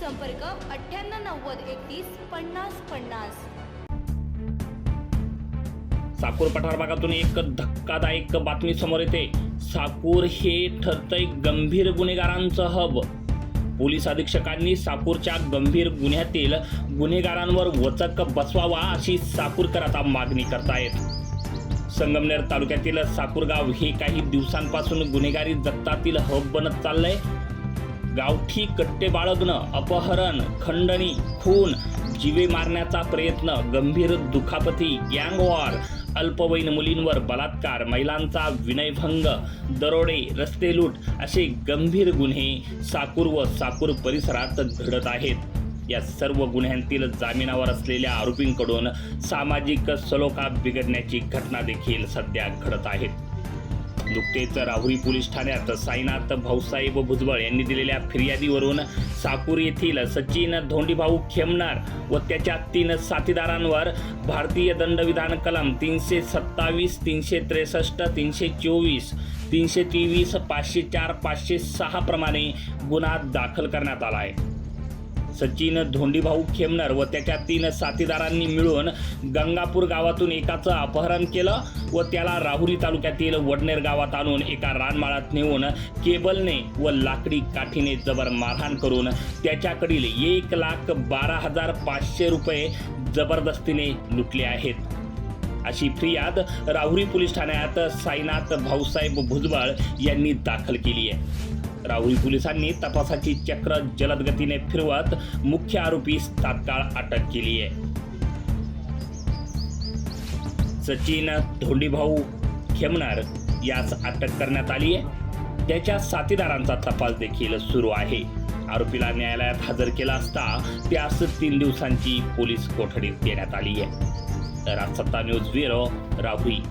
संपर्क अठ्ठ्याण्णव नव्वद एकतीस पन्नास पन्नास. साकूर पठार भागातून एक धक्कादायक बातमी समोर येते. साकूर हे ठरतंय गंभीर गुन्हेगारांचं हब. पोलीस अधीक्षकांनी साकूरच्या गंभीर गुन्ह्यातील गुन्हेगारांवर वचक बसवावा अशी साकूरकर आता मागणी करतायत. संगमनेर तालुक्यातील साकूरगाव हे काही दिवसांपासून गुन्हेगारी जगतातील हब बनत चाललंय. गावठी कट्टे बाळगणं अपहरण खंडणी खून जीवे मारण्याचा प्रयत्न गंभीर दुखापती गँग वॉर अल्पवयीन मुलींवर बलात्कार महिलांचा विनयभंग दरोडे रस्ते लूट असे गंभीर गुन्हे साकूर व साकूर परिसरात घडत आहेत. या सर्व गुन्ह्यांतील जामिनावर असलेल्या आरोपींकडून सामाजिक सलोखा बिघडण्याची घटना देखील सध्या घडत आहेत. नुकतेच राहुरी पोलीस ठाण्यात साईनाथ भाऊसाहेब भुजबळ यांनी दिलेल्या फिर्यादीवरून साकूर येथील सचिन धोंडीभाऊ खेमनार व त्याच्या तीन साथीदारांवर भारतीय दंडविधान कलम तीनशे सत्तावीस तीनशे त्रेसष्ट तीनशे चोवीस तीनशे तेवीस पाचशे चार पाचशे सहा प्रमाणे गुन्हा दाखल करण्यात आला आहे. सचिन धोंडीभाऊ खेमनर व त्याच्या तीन साथीदारांनी मिळून गंगापूर गावातून एकाचं अपहरण केलं व त्याला राहुरी तालुक्यातील वडनेर गावात आणून एका रानमाळात नेऊन केबलने व लाकडी काठीने जबर मारहाण करून त्याच्याकडील एक लाख बारा हजार पाचशे रुपये जबरदस्तीने लुटले आहेत. अशी फिर्याद राहुरी पोलीस ठाण्यात साईनाथ भाऊसाहेब भुजबळ यांनी दाखल केली आहे. राहुरी पोलिसांनी तपासाची चक्र जलद गतीने फिरवत मुख्य आरोपीस तात्काळ अटक केली आहे. सचिन धोंडीभाऊ खेमणार यास अटक करण्यात आली आहे. त्याच्या साथीदारांचा तपास देखील सुरू आहे. आरोपीला न्यायालयात हजर केला असता त्यास तीन दिवसांची पोलीस कोठडी देण्यात आली आहे. राजसत्ता न्यूज ब्युरो राहुरी